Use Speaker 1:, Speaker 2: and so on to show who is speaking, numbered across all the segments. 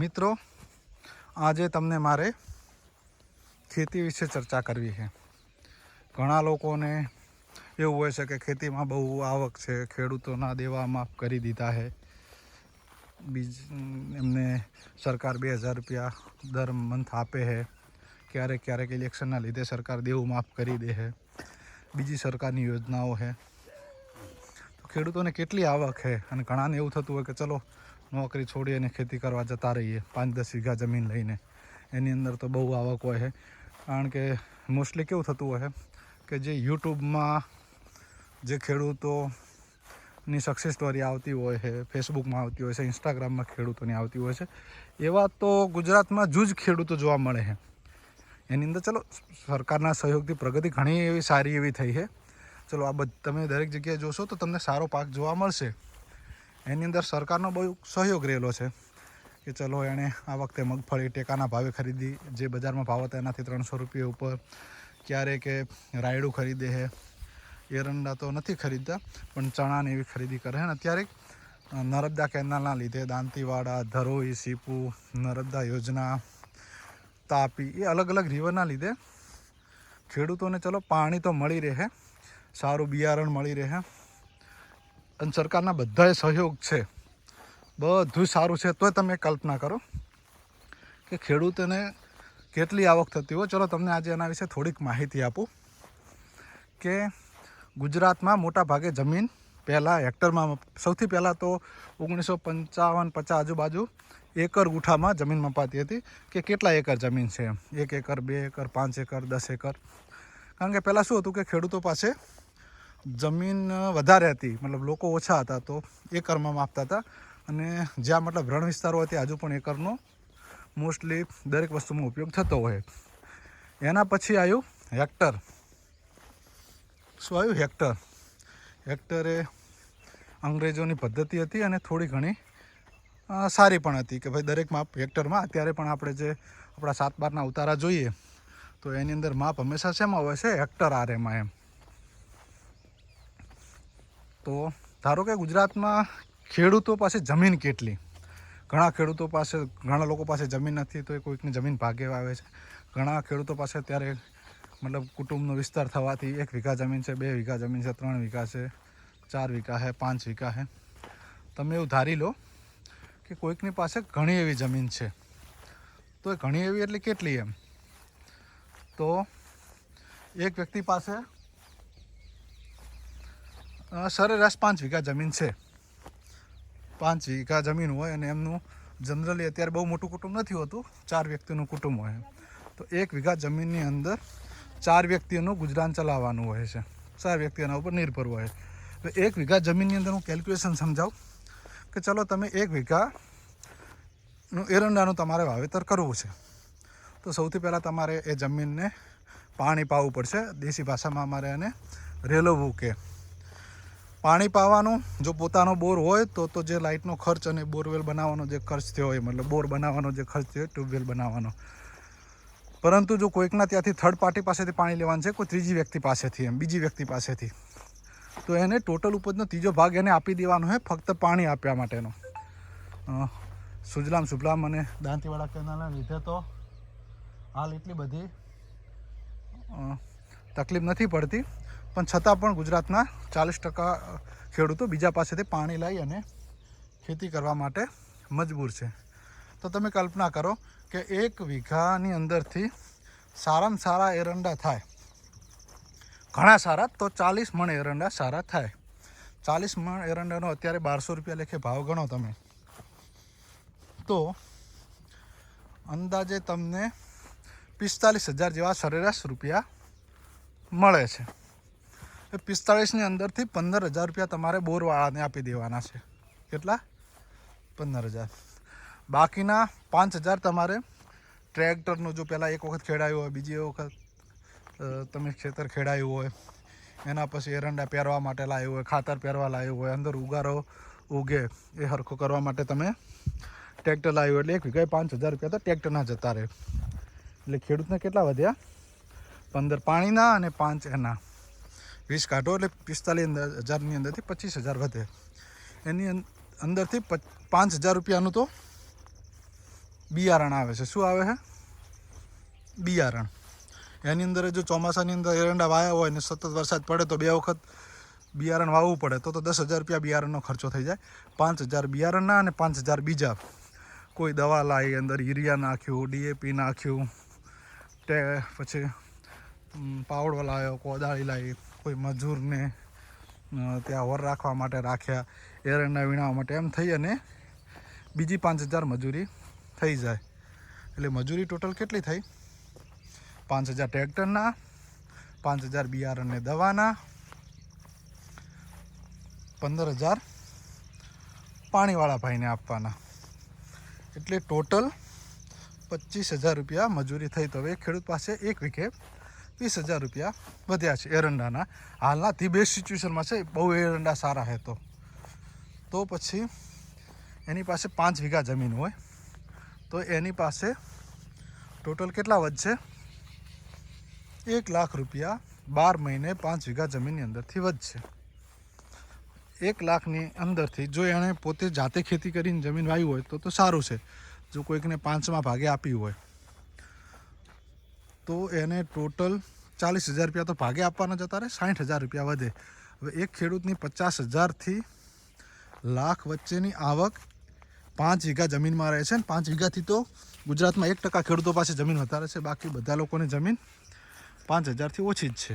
Speaker 1: મિત્રો, આજે તમને મારે ખેતી વિશે ચર્ચા કરવી છે. ઘણા લોકોને એવું હોય છે કે ખેતીમાં બહુ આવક છે, ખેડૂતોના દેવા માફ કરી દીધા છે. બીજ, એમને સરકાર બે હજાર રૂપિયા દર મંથ આપે છે. ક્યારેક ક્યારેક ઇલેક્શનના લીધે સરકાર દેવું માફ કરી દે છે. બીજી સરકારની યોજનાઓ છે. ખેડૂતોને કેટલી આવક છે? અને ઘણાને એવું થતું હોય કે ચલો નોકરી છોડી અને ખેતી કરવા જતા રહીએ. પાંચ દસ વીઘા જમીન લઈને. એની અંદર તો બહુ આવક હોય છે. કારણ કે મોસ્ટલી કેવું થતું હોય કે જે યુટ્યુબમાં જે ખેડૂતોની સક્સેસ સ્ટોરી આવતી હોય છે ફેસબુકમાં આવતી હોય છે ઇન્સ્ટાગ્રામમાં ખેડૂતોની આવતી હોય છે, એવા તો ગુજરાતમાં જૂજ ખેડૂતો જોવા મળે છે. એની અંદર ચલો, સરકારના સહયોગથી પ્રગતિ ઘણી એવી સારી એવી થઈ છે. ચલો, આ બધ, તમે દરેક જગ્યાએ જોશો તો તમને સારો પાક જોવા મળશે. એની અંદર સરકારનો બહુ સહયોગ રહેલો છે કે ચલો એણે આ વખતે મગફળી, ટેકાના ભાવે ખરીદી, જે બજારમાં ભાવ હતા એનાથી ત્રણસો રૂપિયા ઉપર, ક્યારે કે રાયડું ખરીદે છે એરંડા તો નથી ખરીદતા, પણ ચણાને એવી ખરીદી કરે અને અત્યારે નર્મદા કેનાલના લીધે દાંતીવાડા, ધરોઈ, સીપુ, નર્મદા યોજના, તાપી, એ અલગ અલગ રિવરના લીધે ખેડૂતોને ચલો પાણી તો મળી રહે, સારું બિયારણ મળી રહે અને સરકારના બધાએ સહયોગ છે. બધું સારું છે. તોય તમે કલ્પના કરો કે ખેડૂતોને કેટલી આવક થતી હોય. ચલો તમને આજે એના વિશે થોડીક માહિતી આપું કે ગુજરાતમાં મોટા ભાગે જમીન પહેલાં હેક્ટરમાં સૌથી પહેલાં તો ઓગણીસો પંચાવન પચાસ આજુબાજુ એકર ગુઠામાં જમીન મપાતી હતી કે કેટલા એકર જમીન છે એમ? એક એકર, બે એકર, પાંચ એકર, દસ એકર. કારણ કે પહેલાં શું હતું કે ખેડૂતો પાસે જમીન વધારે હતી. મતલબ લોકો ઓછા હતા તો એકરમાં માપતા હતા. અને જ્યાં મતલબ રણ વિસ્તારો હોય ત્યાં હજુ પણ એકરનો મોસ્ટલી દરેક વસ્તુમાં ઉપયોગ થતો હોય. એના પછી આવ્યું હેક્ટર. શું આવ્યું હેક્ટર. હેક્ટર અંગ્રેજોની પદ્ધતિ હતી અને થોડી ઘણી સારી પણ હતી કે ભાઈ દરેક માપ હેક્ટરમાં. અત્યારે પણ આપણે જે આપણા સાત બારના ઉતારા જોઈએ, તો એની અંદર માપ હંમેશા શેમાં હોય છે? હેક્ટર આરેમાં એમ. તો ધારો કે ગુજરાતમાં ખેડૂતો પાસે જમીન કેટલી? ઘણા ખેડૂતો પાસે, ઘણા લોકો પાસે જમીન નથી તો એ કોઈકની જમીન ભાગે આવે છે. ઘણા ખેડૂતો પાસે અત્યારે મતલબ કુટુંબનો વિસ્તાર થવાથી એક વીઘા જમીન છે, બે વીઘા જમીન છે, ત્રણ વીઘા છે, ચાર વીઘા છે, પાંચ વીઘા છે. તમે એવું ધારી લો કે કોઈકની પાસે ઘણી એવી જમીન છે. તો એ ઘણી એવી એટલે કેટલી એમ? તો એક વ્યક્તિ પાસે સરેરાશ પાંચ વીઘા જમીન છે. પાંચ વીઘા જમીન હોય અને એમનું જનરલી અત્યારે બહુ મોટું કુટુંબ નથી હોતું, ચાર વ્યક્તિનું કુટુંબ હોય. તો એક વીઘા જમીનની અંદર ચાર વ્યક્તિઓનું ગુજરાન ચલાવવાનું હોય છે. ચાર વ્યક્તિ એના ઉપર નિર્ભર હોય. તો એક વીઘા જમીનની અંદર હું કેલ્ક્યુલેશન સમજાવું કે ચલો તમે એક વીઘાનું એરંડાનું તમારે વાવેતર કરવું છે. તો સૌથી પહેલાં તમારે એ જમીનને પાણી પાવું પડશે. દેશી ભાષામાં અમારે એને રેલવવું કે પાણી પાવાનું, જો પોતાનો બોર હોય તો તો જે લાઇટનો ખર્ચ અને બોરવેલ બનાવવાનો જે ખર્ચ થયો હોય, મતલબ બોર બનાવવાનો જે ખર્ચ થયો હોય, ટ્યુબવેલ બનાવવાનો. પરંતુ જો કોઈકના ત્યાંથી થર્ડ પાર્ટી પાસેથી પાણી લેવાનું છે, કોઈ ત્રીજી વ્યક્તિ પાસેથી એમ, બીજી વ્યક્તિ પાસેથી, તો એને ટોટલ ઉપજનો ત્રીજો ભાગ એને આપી દેવાનો હોય, ફક્ત પાણી આપ્યા માટેનો. સુજલામ સુફલામ અને દાંતીવાડા કેનાલના લીધે તો હાલ એટલી બધી તકલીફ નથી પડતી. પણ છતાં પણ ગુજરાતના ચાલીસ ટકા ખેડૂતો બીજા પાસેથી પાણી લઈ અને ખેતી કરવા માટે મજબૂર છે. તો તમે કલ્પના કરો કે એક વીઘાની અંદરથી સારામાં સારા એરંડા થાય. ઘણા સારા તો ચાલીસ મણ એરંડા સારા થાય. ચાલીસ મણ એરંડાનો અત્યારે બારસો રૂપિયા લેખે ભાવ ગણો તમે. તો અંદાજે તમને પિસ્તાલીસ હજાર જેવા સરેરાશ રૂપિયા મળે છે. એ પિસ્તાળીસની અંદરથી પંદર હજાર રૂપિયા તમારે બોરવાળાને આપી દેવાના છે. કેટલા? પંદર હજાર બાકીના પાંચ હજાર તમારે ટ્રેક્ટરનું જો પહેલાં એક વખત ખેડાયું હોય, બીજી વખત તમે ખેતર ખેડાયું હોય, એના પછી એરંડા પહેરવા માટે લાવ્યું હોય, ખાતર પહેરવા લાવ્યું હોય, અંદર ઉગારો ઉગે, એ હરખો કરવા માટે તમે ટ્રેક્ટર લાવ્યું એટલે એક વીઘાએ પાંચ હજાર રૂપિયા તો ટ્રેક્ટરના જતા રહે. એટલે ખેડૂતને કેટલા વધ્યા? પંદર. પાણીના અને પાંચ એના. વીસ કાઢો એટલે પિસ્તાલીસ હજારની અંદરથી પચીસ હજાર વધે. એની અંદરથી પાંચ હજાર રૂપિયાનું તો બિયારણ આવે છે. શું આવે છે બિયારણ. એની અંદર જો ચોમાસાની અંદર એરંડા વાયા હોય ને સતત વરસાદ પડે તો બે વખત બિયારણ વાવવું પડે, તો તો દસ હજાર રૂપિયા બિયારણનો ખર્ચો થઈ જાય. પાંચ હજાર બિયારણના અને પાંચ હજાર બીજા. કોઈ દવા લાવી અંદર, યુરિયા નાખ્યું ડીએપી નાખ્યું તે પછી પાવડો લાવ્યો, કોદાળી લાવી. કોઈ મજૂરને ત્યાં વર રાખવા માટે રાખ્યા. એરંડા વીણાવા માટે એમ થઈ અને બીજી પાંચ હજાર મજૂરી થઈ જાય. એટલે મજૂરી ટોટલ કેટલી થઈ? પાંચ હજાર ટ્રેક્ટરના, પાંચ હજાર બિયારણને દવાના, પંદર હજાર પાણીવાળા ભાઈને આપવાના. એટલે ટોટલ પચીસ હજાર રૂપિયા મજૂરી થઈ. તો હવે ખેડૂત પાસે એક વીઘે વીસ હજાર રૂપિયા વધ્યા છે એરંડાના. હાલના તે બેસ્ટ સિચ્યુએશનમાં છે, બહુ એરંડા સારા હે તો. તો પછી એની પાસે પાંચ વીઘા જમીન હોય. તો એની પાસે ટોટલ કેટલા વધશે? એક લાખ રૂપિયા બાર મહિને પાંચ વીઘા જમીનની અંદરથી વધશે. એક લાખની અંદરથી જો એણે પોતે જાતે ખેતી કરીને જમીન વાવી હોય તો તો સારું છે. જો કોઈકને પાંચમાં ભાગે આપી હોય. તો એને ટોટલ ચાલીસ હજાર રૂપિયા તો ભાગે આપવાના જતા રહે, સાઠ હજાર રૂપિયા વધે. હવે એક ખેડૂતની પચાસ હજારથી લાખ વચ્ચેની આવક પાંચ વીઘા જમીનમાં રહે છે ને પાંચ વીઘાથી તો ગુજરાતમાં એક ટકા ખેડૂતો પાસે જમીન વધારે છે, બાકી બધા લોકોની જમીન પાંચ હજારથી ઓછી જ છે.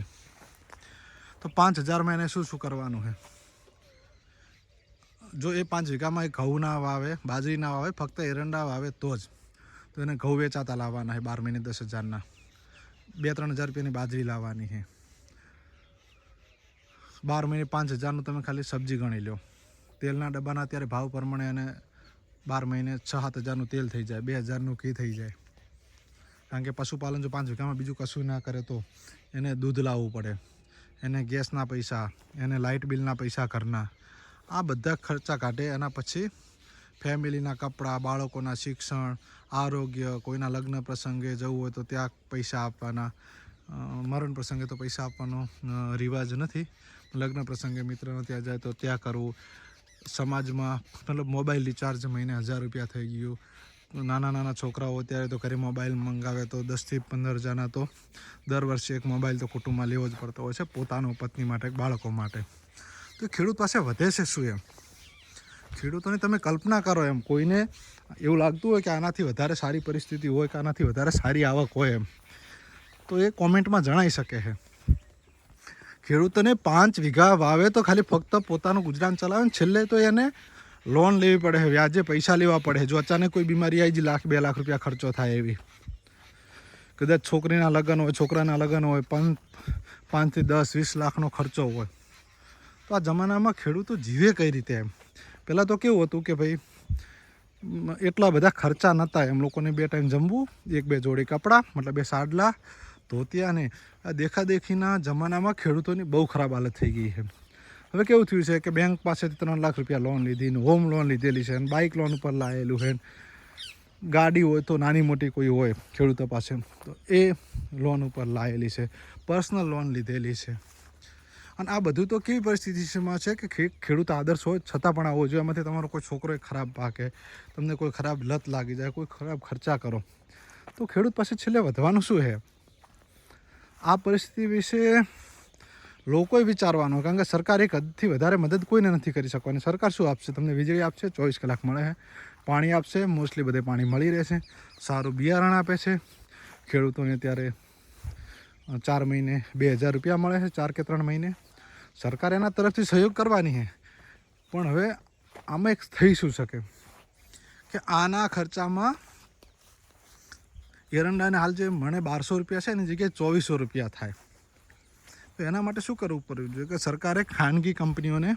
Speaker 1: તો પાંચ હજારમાં એને શું શું કરવાનું છે? જો એ પાંચ વીઘામાં એ ઘઉં ના વાવે, બાજરી ના વાવે, ફક્ત એરંડા વાવે તો જ. તો એને ઘઉં વેચાતા લાવવાના છે બાર મહિને દસ હજારના. બે ત્રણ હજાર રૂપિયાની બાજરી લાવવાની છે. બાર મહિને પાંચ હજારનું તમે ખાલી સબ્જી ગણી લો. તેલના ડબ્બાના અત્યારે ભાવ પ્રમાણે એને બાર મહિને છ સાત હજારનું તેલ થઈ જાય, બે હજારનું ઘી થઈ જાય. કારણ કે પશુપાલન જો પાંચ વીઘામાં બીજું કશું ના કરે તો એને દૂધ લાવવું પડે, એને ગેસના પૈસા, એને લાઇટ બિલના પૈસા ઘરના. આ બધા ખર્ચા કાઢે એના પછી ફેમિલીના કપડાં, બાળકોના શિક્ષણ, આરોગ્ય, કોઈના લગ્ન પ્રસંગે જવું હોય તો ત્યાં પૈસા આપવાના. મરણ પ્રસંગે તો પૈસા આપવાનો રિવાજ નથી. લગ્ન પ્રસંગે મિત્રનો ત્યાં જાય તો ત્યાં કરવું. સમાજમાં મતલબ મોબાઈલ રિચાર્જ મહિને હજાર રૂપિયા થઈ ગયું. નાના નાના છોકરાઓ અત્યારે તો ઘરે મોબાઈલ મંગાવે તો દસથી પંદર જણા તો દર વર્ષે એક મોબાઈલ તો કુટુંબમાં લેવો જ પડતો હોય છે, પોતાનો, પત્ની માટે, બાળકો માટે. તો ખેડૂત પાસે વધે છે શું એમ? ખેડૂતોની તમે કલ્પના કરો એમ, કોઈને એવું લાગતું હોય કે આનાથી વધારે સારી પરિસ્થિતિ હોય કે આનાથી વધારે સારી આવક હોય એમ. તો એ કોમેન્ટમાં જણાઈ શકે છે. ખેડૂતોને પાંચ વીઘા વાવે તો ખાલી ફક્ત પોતાનું ગુજરાન ચલાવે છેલ્લે તો એને લોન લેવી પડે છે, વ્યાજે પૈસા લેવા પડે જો અચાનક કોઈ બીમારી આવી જ લાખ બે લાખ રૂપિયા ખર્ચો થાય એવી. કદાચ છોકરીના લગ્ન હોય, છોકરાના લગ્ન હોય પાંચ પાંચથી દસ વીસ લાખનો ખર્ચો હોય. તો આ જમાનામાં ખેડૂતો જીવે કઈ રીતે એમ? પહેલાં તો કેવું હતું કે ભાઈ એટલા બધા ખર્ચા નહોતા. એમ લોકોને બે ટાઈમ જમવું, એક બે જોડી કપડાં, મતલબ બે સાડલા, ધોતિયા ને આ દેખાદેખીના જમાનામાં ખેડૂતોની બહુ ખરાબ હાલત થઈ ગઈ છે. હવે કેવું થયું છે કે બેંક પાસેથી ત્રણ લાખ રૂપિયા લોન લીધી ને હોમ લોન લીધેલી છે અને બાઇક લોન ઉપર લાયેલું છે ગાડી હોય તો નાની મોટી કોઈ હોય ખેડૂતો પાસે, તો એ લોન ઉપર લાયેલી છે, પર્સનલ લોન લીધેલી છે. અને આ બધું તો કેવી પરિસ્થિતિમાં છે કે ખેડૂત આદર્શ હોય છતાં પણ આવો જોઈએ એમાંથી તમારો કોઈ છોકરો ખરાબ પાકે, તમને કોઈ ખરાબ લત લાગી જાય, કોઈ ખરાબ ખર્ચા કરો, તો ખેડૂત પાસે છેલ્લે વધવાનું શું છે આ પરિસ્થિતિ વિશે લોકોએ વિચારવાનું, કારણ કે સરકાર એક હદથી વધારે મદદ કોઈને નથી કરી શકવાની. સરકાર શું આપશે? તમને વીજળી આપશે, ચોવીસ કલાક મળે છે પાણી આપશે, મોસ્ટલી બધે પાણી મળી રહેશે. સારું બિયારણ આપે છે. ખેડૂતોને ત્યારે ચાર મહિને બે હજાર રૂપિયા મળે છે, ચાર કે ત્રણ મહિને. સરકાર એના તરફથી સહયોગ કરવાની છે. પણ હવે આમાં એક થઈ શું શકે? કે આના ખર્ચામાં એરંડાને હાલ જે મને બારસો રૂપિયા છે એની જગ્યાએ ચોવીસો રૂપિયા થાય. તો એના માટે શું કરવું પડ્યું? જોઈએ કે સરકારે ખાનગી કંપનીઓને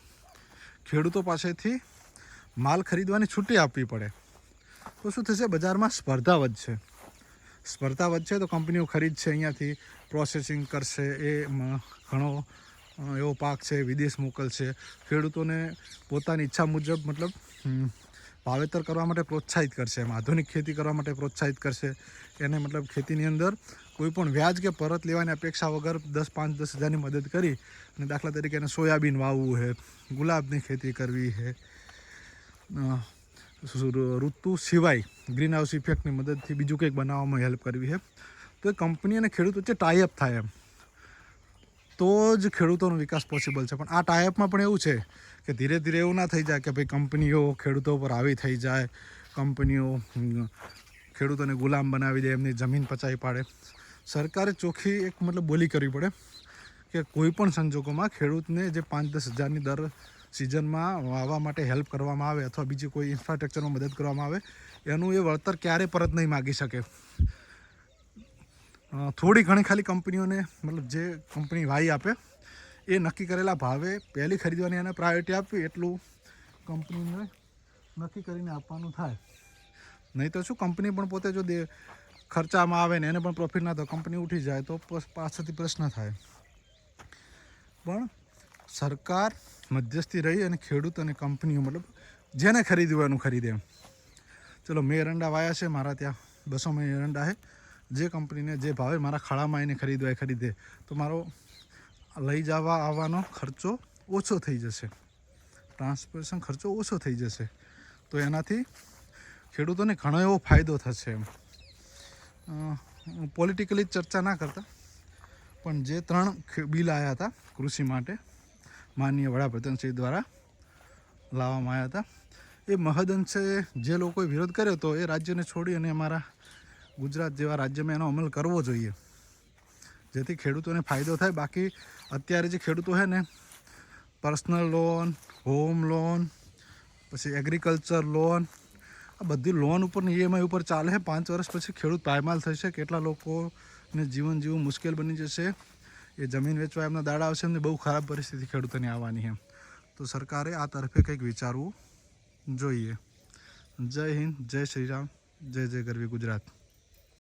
Speaker 1: ખેડૂતો પાસેથી માલ ખરીદવાની છૂટી આપવી પડે. તો શું થશે? બજારમાં સ્પર્ધા વધશે. સ્પર્ધા વધશે તો કંપનીઓ ખરીદશે અહીંયાથી. પ્રોસેસિંગ કરશે એ ઘણો એવો પાક છે, વિદેશ મોકલશે ખેડૂતોને પોતાની ઈચ્છા મુજબ, મતલબ વાવેતર કરવા માટે પ્રોત્સાહિત કરશે એમ. આધુનિક ખેતી કરવા માટે પ્રોત્સાહિત કરશે. એને મતલબ ખેતીની અંદર કોઈપણ વ્યાજ કે પરત લેવાની અપેક્ષા વગર દસ, પાંચ, દસ હજારની મદદ કરી અને દાખલા તરીકે એને સોયાબીન વાવવું છે ગુલાબની ખેતી કરવી છે ઋતુ સિવાય ગ્રીન હાઉસ ઇફેક્ટની મદદથી બીજું કંઈક બનાવવામાં હેલ્પ કરવી છે તો એ કંપની અને ખેડૂત વચ્ચે ટાઈઅપ થાય એમ. તો જ ખેડૂતોનો વિકાસ પોસિબલ છે. પણ આ ટાઈપમાં પણ એવું છે કે ધીરે ધીરે એવું ના થઈ જાય કે ભાઈ કંપનીઓ ખેડૂતો પર આવી થઈ જાય, કંપનીઓ ખેડૂતોને ગુલામ બનાવી દે, એમની જમીન પચાવી પાડે. સરકારે ચોખ્ખી એક મતલબ બોલી કરવી પડે કે કોઈ પણ સંજોગોમાં ખેડૂતને જે પાંચ દસ હજારની દર સિઝનમાં વાવવા માટે હેલ્પ કરવામાં આવે અથવા બીજી કોઈ ઇન્ફ્રાસ્ટ્રક્ચરમાં મદદ કરવામાં આવે, એનું એ વળતર ક્યારે પરત નહીં માગી શકે. થોડી ઘણી ખાલી કંપનીઓને, મતલબ જે કંપની વાઈ આપે, એ નક્કી કરેલા ભાવે પહેલી ખરીદવાની એને પ્રાયોરિટી આપવી, એટલું કંપનીને નક્કી કરીને આપવાનું થાય. નહીં તો શું, કંપની પણ પોતે જો દે, ખર્ચામાં આવે ને એને પણ પ્રોફિટ ના થાય, કંપની ઉઠી જાય તો પાછળથી પ્રશ્ન થાય. પણ સરકાર મધ્યસ્થી રહી અને ખેડૂત અને કંપનીઓ, મતલબ જેને ખરીદવું એનું ખરીદે ચલો, મેં એરંડા વાયા છે, મારા ત્યાં બસો મેં એરંડા છે. જે કંપનીને જે ભાવે મારા ખાડામાં એને ખરીદવા ખરીદે, તો મારો લઈ જવા આવવાનો ખર્ચો ઓછો થઈ જશે. ટ્રાન્સપોર્ટેશન ખર્ચો ઓછો થઈ જશે. તો એનાથી ખેડૂતોને ઘણો એવો ફાયદો થશે એમ. પોલિટિકલી ચર્ચા ના કરતા, પણ જે ત્રણ બિલ આવ્યા હતા કૃષિ માટે, માનનીય વડાપ્રધાનશ્રી દ્વારા લાવવામાં આવ્યા હતા, એ મહદઅંશે જે લોકોએ વિરોધ કર્યો હતો એ રાજ્યને છોડી અને અમારા ગુજરાત જેવા રાજ્યમાં એનો અમલ કરવો જોઈએ. જેથી ખેડૂતોને ફાયદો થાય. બાકી અત્યારે જે ખેડૂતો છે ને, પર્સનલ લોન, હોમ લોન, પછી એગ્રીકલ્ચર લોન, આ બધી લોન ઉપરની ઈએમઆઈ ઉપર ચાલે છે પાંચ વર્ષ પછી ખેડૂત પાયમાલ થશે. કેટલા લોકોને જીવન જીવવું મુશ્કેલ બની જશે. એ જમીન વેચવા એમના દાડા આવશે. એમને બહુ ખરાબ પરિસ્થિતિ ખેડૂતોની આવવાની છે તો સરકારે આ તરફે કંઈક વિચારવું જોઈએ. જય હિન્દ, જય શ્રી રામ, જય જય ગરવી ગુજરાત.